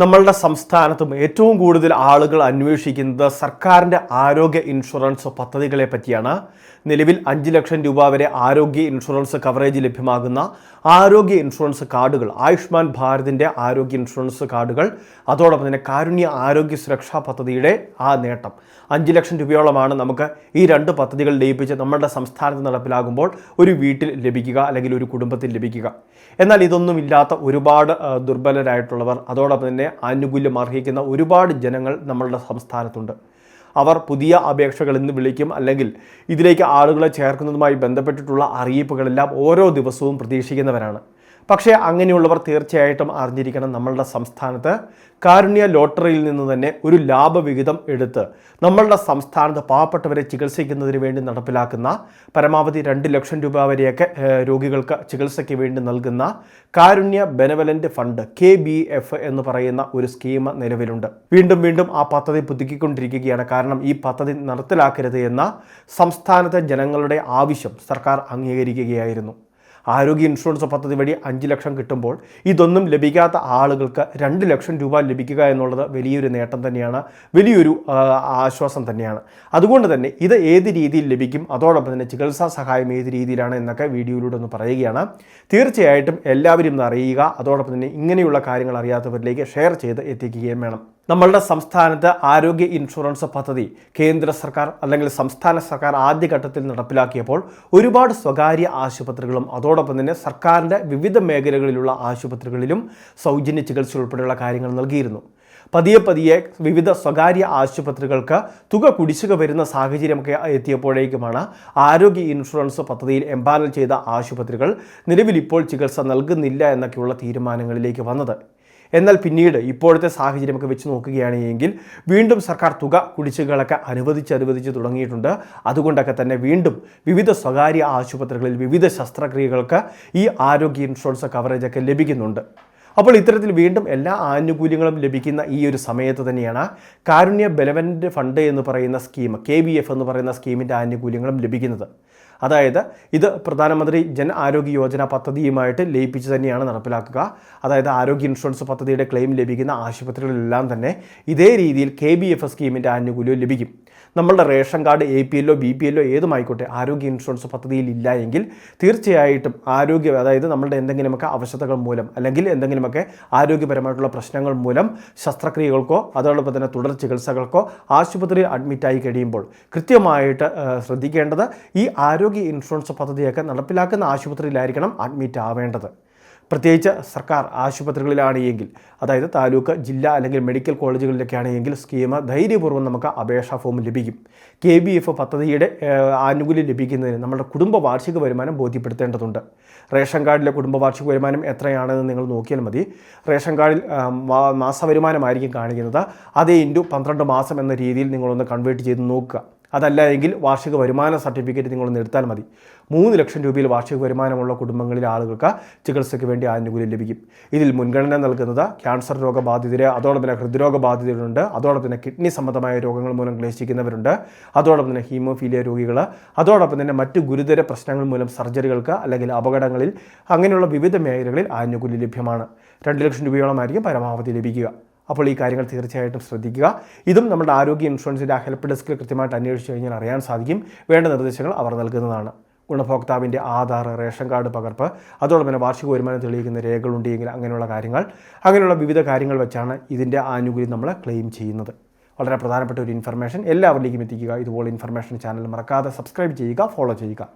നമ്മളുടെ സംസ്ഥാനത്തും ഏറ്റവും കൂടുതൽ ആളുകൾ അന്വേഷിക്കുന്നത് സർക്കാരിന്റെ ആരോഗ്യ ഇൻഷുറൻസ് പദ്ധതികളെ പറ്റിയാണ്. നിലവിൽ അഞ്ച് ലക്ഷം രൂപ വരെ ആരോഗ്യ ഇൻഷുറൻസ് കവറേജ് ലഭ്യമാകുന്ന ആരോഗ്യ ഇൻഷുറൻസ് കാർഡുകൾ ആയുഷ്മാൻ ഭാരതിന്റെ ആരോഗ്യ ഇൻഷുറൻസ് കാർഡുകൾ അതോടൊപ്പം തന്നെ കാരുണ്യ ആരോഗ്യ സുരക്ഷാ പദ്ധതിയുടെ ആ നേട്ടം. അഞ്ച് ലക്ഷം രൂപയോളമാണ് നമുക്ക് ഈ രണ്ട് പദ്ധതികൾ ലയിപ്പിച്ച് നമ്മുടെ സംസ്ഥാനത്ത് നടപ്പിലാകുമ്പോൾ ഒരു വീട്ടിൽ ലഭിക്കുക അല്ലെങ്കിൽ ഒരു കുടുംബത്തിൽ ലഭിക്കുക. എന്നാൽ ഇതൊന്നും ഇല്ലാത്ത ഒരുപാട് ദുർബലരായിട്ടുള്ളവർ അതോടൊപ്പം തന്നെ ആനുകൂല്യം അർഹിക്കുന്ന ഒരുപാട് ജനങ്ങൾ നമ്മളുടെ സംസ്ഥാനത്തുണ്ട്. അവർ പുതിയ അപേക്ഷകൾ എന്ന് വിളിക്കും. അല്ലെങ്കിൽ ഇതിലേക്ക് ആളുകളെ ചേർക്കുന്നതുമായി ബന്ധപ്പെട്ടിട്ടുള്ള അറിയിപ്പുകളെല്ലാം ഓരോ ദിവസവും പ്രതീക്ഷിക്കുന്നവരാണ്. പക്ഷേ അങ്ങനെയുള്ളവർ തീർച്ചയായിട്ടും അറിഞ്ഞിരിക്കണം നമ്മളുടെ സംസ്ഥാനത്ത്. കാരുണ്യ ലോട്ടറിയിൽ നിന്ന് തന്നെ ഒരു ലാഭവിഹിതം എടുത്ത് നമ്മളുടെ സംസ്ഥാനത്ത് പാവപ്പെട്ടവരെ ചികിത്സിക്കുന്നതിന് വേണ്ടി നടപ്പിലാക്കുന്ന പരമാവധി രണ്ട് ലക്ഷം രൂപ വരെയൊക്കെ രോഗികൾക്ക് ചികിത്സയ്ക്ക് വേണ്ടി നൽകുന്ന Karunya benevolent fund K B F എന്ന് പറയുന്ന ഒരു സ്കീം നിലവിലുണ്ട്. വീണ്ടും വീണ്ടും ആ പദ്ധതി പുതുക്കിക്കൊണ്ടിരിക്കുകയാണ്. കാരണം ഈ പദ്ധതി നടപ്പിലാക്കരുത് എന്ന സംസ്ഥാനത്തെ ജനങ്ങളുടെ ആവശ്യം സർക്കാർ അംഗീകരിക്കുകയായിരുന്നു. ആരോഗ്യ ഇൻഷുറൻസ് പദ്ധതി വഴി അഞ്ച് ലക്ഷം കിട്ടുമ്പോൾ ഇതൊന്നും ലഭിക്കാത്ത ആളുകൾക്ക് രണ്ട് ലക്ഷം രൂപ ലഭിക്കുക എന്നുള്ളത് വലിയൊരു നേട്ടം തന്നെയാണ് വലിയൊരു ആശ്വാസം തന്നെയാണ്. അതുകൊണ്ട് തന്നെ ഇത് ഏത് രീതിയിൽ ലഭിക്കും അതോടൊപ്പം തന്നെ ചികിത്സാ സഹായം ഏത് രീതിയിലാണ് എന്നൊക്കെ വീഡിയോയിലൂടെ ഒന്ന് പറയുകയാണ്. തീർച്ചയായിട്ടും എല്ലാവരും അറിയുക അതോടൊപ്പം തന്നെ ഇങ്ങനെയുള്ള കാര്യങ്ങൾ അറിയാത്തവരിലേക്ക് ഷെയർ ചെയ്ത് എത്തിക്കുകയും വേണം. നമ്മളുടെ സംസ്ഥാനത്ത് ആരോഗ്യ ഇൻഷുറൻസ് പദ്ധതി കേന്ദ്ര സർക്കാർ അല്ലെങ്കിൽ സംസ്ഥാന സർക്കാർ ആദ്യഘട്ടത്തിൽ നടപ്പിലാക്കിയപ്പോൾ ഒരുപാട് സ്വകാര്യ ആശുപത്രികളും അതോടൊപ്പം തന്നെ സർക്കാരിന്റെ വിവിധ മേഖലകളിലുള്ള ആശുപത്രികളിലും സൗജന്യ ചികിത്സ ഉൾപ്പെടെയുള്ള കാര്യങ്ങൾ നൽകിയിരുന്നു. പതിയെ പതിയെ വിവിധ സ്വകാര്യ ആശുപത്രികൾക്ക് തുക കുടിശ്ശിക വരുന്ന സാഹചര്യമൊക്കെ എത്തിയപ്പോഴേക്കുമാണ് ആരോഗ്യ ഇൻഷുറൻസ് പദ്ധതിയിൽ എംപാനൽ ചെയ്ത ആശുപത്രികൾ നിലവിൽ ഇപ്പോൾ ചികിത്സ നൽകുന്നില്ല എന്നൊക്കെയുള്ള തീരുമാനങ്ങളിലേക്ക് വന്നത്. എന്നാൽ പിന്നീട് ഇപ്പോഴത്തെ സാഹചര്യം ഒക്കെ വെച്ച് നോക്കുകയാണെങ്കിൽ വീണ്ടും സർക്കാർ തുക കുടിശ്ശികളൊക്കെ അനുവദിച്ച് അനുവദിച്ച് തുടങ്ങിയിട്ടുണ്ട്. അതുകൊണ്ടൊക്കെ തന്നെ വീണ്ടും വിവിധ സ്വകാര്യ ആശുപത്രികളിൽ വിവിധ ശസ്ത്രക്രിയകൾക്ക് ഈ ആരോഗ്യ ഇൻഷുറൻസ് കവറേജൊക്കെ ലഭിക്കുന്നുണ്ട്. അപ്പോൾ ഇത്തരത്തിൽ വീണ്ടും എല്ലാ ആനുകൂല്യങ്ങളും ലഭിക്കുന്ന ഈ ഒരു സമയത്ത് തന്നെയാണ് കാരുണ്യ ബെലവന്റ് ഫണ്ട് എന്ന് പറയുന്ന സ്കീം കെ ബി എഫ് എന്ന് പറയുന്ന സ്കീമിന്റെ ആനുകൂല്യങ്ങളും ലഭിക്കുന്നത്. അതായത് ഇത് പ്രധാനമന്ത്രി ജൻ ആരോഗ്യ യോജന പദ്ധതിയുമായിട്ട് ലയിപ്പിച്ച് തന്നെയാണ് നടപ്പിലാക്കുക. അതായത് ആരോഗ്യ ഇൻഷുറൻസ് പദ്ധതിയുടെ ക്ലെയിം ലഭിക്കുന്ന ആശുപത്രികളിലെല്ലാം തന്നെ ഇതേ രീതിയിൽ കെ ബി എഫ് എസ് സ്കീമിന്റെ ആനുകൂല്യം ലഭിക്കും. നമ്മളുടെ റേഷൻ കാർഡ് എ പി എല്ലോ ബി പി എല്ലോ ഏതുമായിക്കോട്ടെ ആരോഗ്യ ഇൻഷുറൻസ് പദ്ധതിയിൽ ഇല്ല എങ്കിൽ തീർച്ചയായിട്ടും ആരോഗ്യ അതായത് നമ്മളുടെ എന്തെങ്കിലുമൊക്കെ അവശതകൾ മൂലം അല്ലെങ്കിൽ എന്തെങ്കിലുമൊക്കെ ആരോഗ്യപരമായിട്ടുള്ള പ്രശ്നങ്ങൾ മൂലം ശസ്ത്രക്രിയകൾക്കോ അതോടൊപ്പം തന്നെ തുടർ ചികിത്സകൾക്കോ ആശുപത്രിയിൽ അഡ്മിറ്റായി കഴിയുമ്പോൾ കൃത്യമായിട്ട് ശ്രദ്ധിക്കേണ്ടത് ഈ ആരോഗ്യ ഇൻഷുറൻസ് പദ്ധതിയൊക്കെ നടപ്പിലാക്കുന്ന ആശുപത്രിയിലായിരിക്കണം അഡ്മിറ്റ് ആവേണ്ടത് പ്രത്യേകിച്ച് സർക്കാർ ആശുപത്രികളിലാണ് എങ്കിൽ അതായത് താലൂക്ക് ജില്ല അല്ലെങ്കിൽ മെഡിക്കൽ കോളേജുകളിലൊക്കെ ആണെങ്കിൽ സ്കീം ധൈര്യപൂർവം നമുക്ക് അപേക്ഷാ ഫോം ലഭിക്കും. കെ ബി എഫ് പദ്ധതിയുടെ ആനുകൂല്യം ലഭിക്കുന്നതിന് നമ്മുടെ കുടുംബ വാർഷിക വരുമാനം ബോധ്യപ്പെടുത്തേണ്ടതുണ്ട്. റേഷൻ കാർഡിലെ കുടുംബ വാർഷിക വരുമാനം എത്രയാണെന്ന് നിങ്ങൾ നോക്കിയാൽ മതി. റേഷൻ കാർഡിൽ മാസ വരുമാനമായിരിക്കും മാസവരുമാനമായിരിക്കും കാണിക്കുന്നത്. അതേ ഇന്റു പന്ത്രണ്ട് മാസം എന്ന രീതിയിൽ നിങ്ങളൊന്ന് കൺവേർട്ട് ചെയ്ത് നോക്കുക. അതല്ല എങ്കിൽ വാർഷിക വരുമാന സർട്ടിഫിക്കറ്റ് നിങ്ങളൊന്ന് എടുത്താൽ മതി. മൂന്ന് ലക്ഷം രൂപയിൽ വാർഷിക വരുമാനമുള്ള കുടുംബങ്ങളിലെ ആളുകൾക്ക് ചികിത്സയ്ക്ക് വേണ്ടി ആനുകൂല്യം ലഭിക്കും. ഇതിൽ മുൻഗണന നൽകുന്നത് ക്യാൻസർ രോഗബാധിതരെ അതോടൊപ്പം തന്നെ ഹൃദ്രോഗ ബാധിതരുണ്ട് അതോടൊപ്പം തന്നെ കിഡ്നി സംബന്ധമായ രോഗങ്ങൾ മൂലം ക്ലേശിക്കുന്നവരുണ്ട് അതോടൊപ്പം തന്നെ ഹീമോഫീലിയ രോഗികൾ അതോടൊപ്പം തന്നെ മറ്റ് ഗുരുതര പ്രശ്നങ്ങൾ മൂലം സർജറികൾക്ക് അല്ലെങ്കിൽ അപകടങ്ങളിൽ അങ്ങനെയുള്ള വിവിധ മേഖലകളിൽ ആനുകൂല്യം ലഭ്യമാണ്. രണ്ട് ലക്ഷം രൂപയോളമായിരിക്കും പരമാവധി ലഭിക്കുക. അപ്പോൾ ഈ കാര്യങ്ങൾ തീർച്ചയായിട്ടും ശ്രദ്ധിക്കുക. ഇതും നമ്മുടെ ആരോഗ്യ ഇൻഷുറൻസിന്റെ ആ ഹെൽപ്പ് ഡെസ്കിൽ കൃത്യമായിട്ട് അന്വേഷിച്ച് കഴിഞ്ഞാൽ അറിയാൻ സാധിക്കും. വേണ്ട നിർദ്ദേശങ്ങൾ അവർ നൽകുന്നതാണ്. ഗുണഭോക്താവിന്റെ ആധാർ റേഷൻ കാർഡ് പകർപ്പ് അതോടൊപ്പം തന്നെ വാർഷിക വരുമാനം തെളിയിക്കുന്ന രേഖകളുണ്ടെങ്കിൽ അങ്ങനെയുള്ള കാര്യങ്ങൾ അങ്ങനെയുള്ള വിവിധ കാര്യങ്ങൾ വെച്ചാണ് ഇതിന്റെ ആനുകൂല്യം നമ്മൾ ക്ലെയിം ചെയ്യുന്നത്. വളരെ പ്രധാനപ്പെട്ട ഒരു ഇൻഫർമേഷൻ എല്ലാവരിലേക്കും എത്തിക്കുക. ഇതുപോലെ ഇൻഫർമേഷൻ ചാനൽ മറക്കാതെ സബ്സ്ക്രൈബ് ചെയ്യുക ഫോളോ ചെയ്യുക.